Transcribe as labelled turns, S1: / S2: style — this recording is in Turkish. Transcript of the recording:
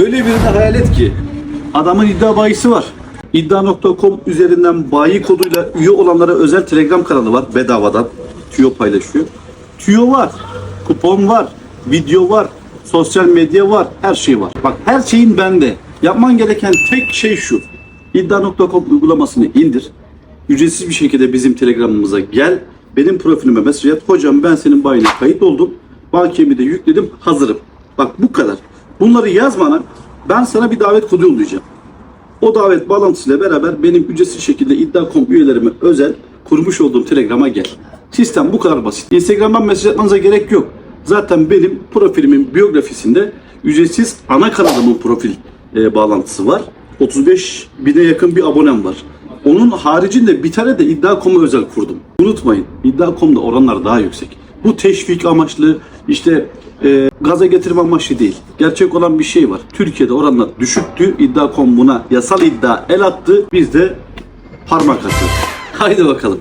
S1: Öyle birini hayal et ki adamın iddia bayisi var. İddia.com üzerinden bayi koduyla üye olanlara özel Telegram kanalı var bedavadan. Tüyo paylaşıyor. Tüyo var, kupon var, video var, sosyal medya var, her şey var. Bak her şeyin bende. Yapman gereken tek şey şu. İddia.com uygulamasını indir. Ücretsiz bir şekilde bizim Telegram'ımıza gel. Benim profilime mesaj at. Hocam ben senin bayine kayıt oldum. Bakiyemi de yükledim. Hazırım. Bak bu kadar. Bunları yazmana ben sana bir davet kodu yollayacağım. O davet bağlantısıyla beraber benim ücretsiz şekilde iddia.com üyelerime özel kurmuş olduğum Telegram'a gel. Sistem bu kadar basit. Instagram'dan mesaj atmanıza gerek yok. Zaten benim profilimin biyografisinde ücretsiz ana kanalımın profil e, bağlantısı var. 35 bine yakın bir abonem var. Onun haricinde bir tane de iddia.com'a özel kurdum. Unutmayın iddia.com'da oranlar daha yüksek. Bu teşvik amaçlı işte e, gaza getirme amaçlı değil. Gerçek olan bir şey var. Türkiye'de oranlar düşüktü. İddia.com buna yasal iddia el attı. Biz de parmak attık. Haydi bakalım.